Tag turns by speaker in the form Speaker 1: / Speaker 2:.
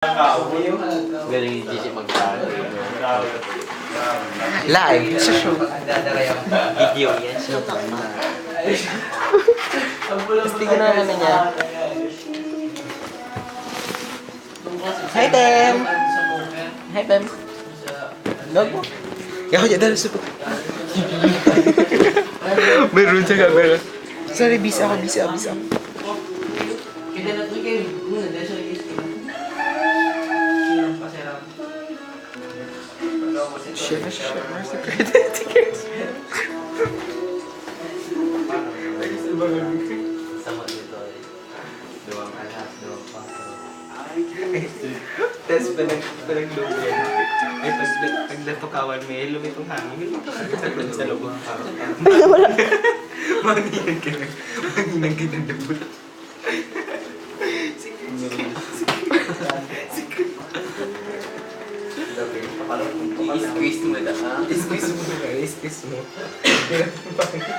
Speaker 1: Galing.
Speaker 2: Live sa show.
Speaker 1: Video yan. Shoot
Speaker 2: Tapos tingnan na namin niya. Hi, Tem! Hi, Tem! Dog mo? Yaw, ya dala sa Meron siya ka, meron. Sorry, busy ako, busy ako, busy ako. Share na share na sa credit tickets.
Speaker 1: Shiver, shiver, security tickets.
Speaker 2: Tapos pinag, pinaglubog. Ay, tapos paglatukawan mo, eh, lumitong hangin. Tapos sa loob ng parang. Wala. Maninag ka na. Maninag ka na. Sige, sige, sige. Sige.
Speaker 1: I-squeeze mo na ha?
Speaker 2: I-squeeze mo na, i-squeeze mo.